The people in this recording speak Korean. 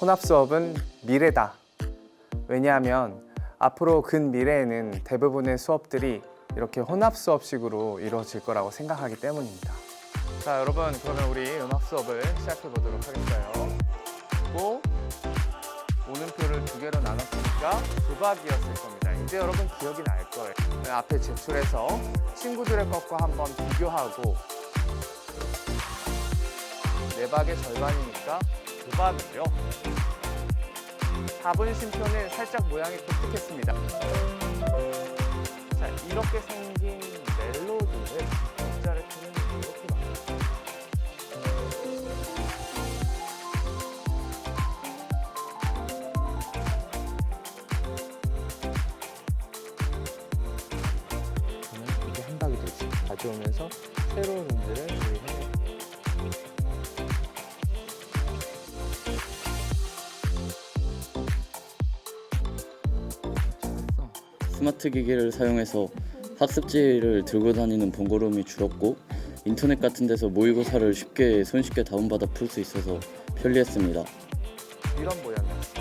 혼합 수업은 미래다. 왜냐하면 앞으로 근 미래에는 대부분의 수업들이 이렇게 혼합 수업식으로 이루어질 거라고 생각하기 때문입니다. 자, 여러분, 그러면 우리 음악 수업을 시작해 보도록 하겠어요. 그리고 오는표를 두 개로 나눴으니까 조각이었을 겁니다. 이제 여러분 기억이 날 거예요. 앞에 제출해서 친구들의 것과 한번 비교하고 네 박의 절반이니까 두 박이죠. 4분 심표는 살짝 모양이 독특했습니다. 자, 이렇게 생긴 멜로디를 문자를 치는 이렇게 만들어요. 그러면 이게 한 박이 되지. 가져오면서 새로운 음들을 우리 스마트 기기를 사용해서 학습지를 들고 다니는 번거로움이 줄었고 인터넷 같은 데서 모의고사를 쉽게 손쉽게 다운받아 풀 수 있어서 편리했습니다. 이런 모양이었어요.